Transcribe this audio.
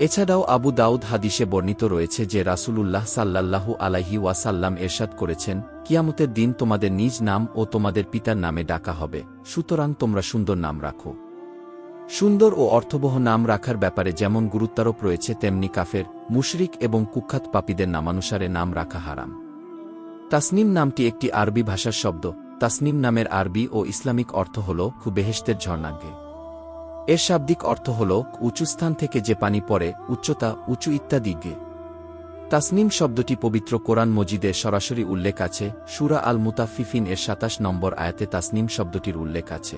এছাড়াও আবু দাউদ হাদিসে বর্ণিত রয়েছে যে রাসূলুল্লাহ সাল্লাল্লাহু আলাইহি ওয়াসাল্লাম এরশাদ করেছেন, কিয়ামতের দিন তোমাদের নিজ নাম ও তোমাদের পিতার নামে ডাকা হবে, সুতরাং তোমরা সুন্দর নাম রাখো। সুন্দর ও অর্থবহ নাম রাখার ব্যাপারে যেমন গুরুত্বারোপ রয়েছে, তেমনি কাফের, মুশরিক এবং কুখ্যাত পাপীদের নামানুসারে নাম রাখা হারাম। তাসনিম নামটি একটি আরবি ভাষার শব্দ। তাসনিম নামের আরবি ও ইসলামিক অর্থ হল খুবেহেস্তের ঝর্ণাজ্ঞে এর শাব্দিক অর্থ হল উঁচু স্থান থেকে যে পানি পড়ে, উচ্চতা, উঁচু ইত্যাদি গে। তাসনিম শব্দটি পবিত্র কোরআন মজিদে সরাসরি উল্লেখ আছে। সুরা আল মুতাফিফিন এর সাতাশ নম্বর আয়াতে তাসনিম শব্দটির উল্লেখ আছে।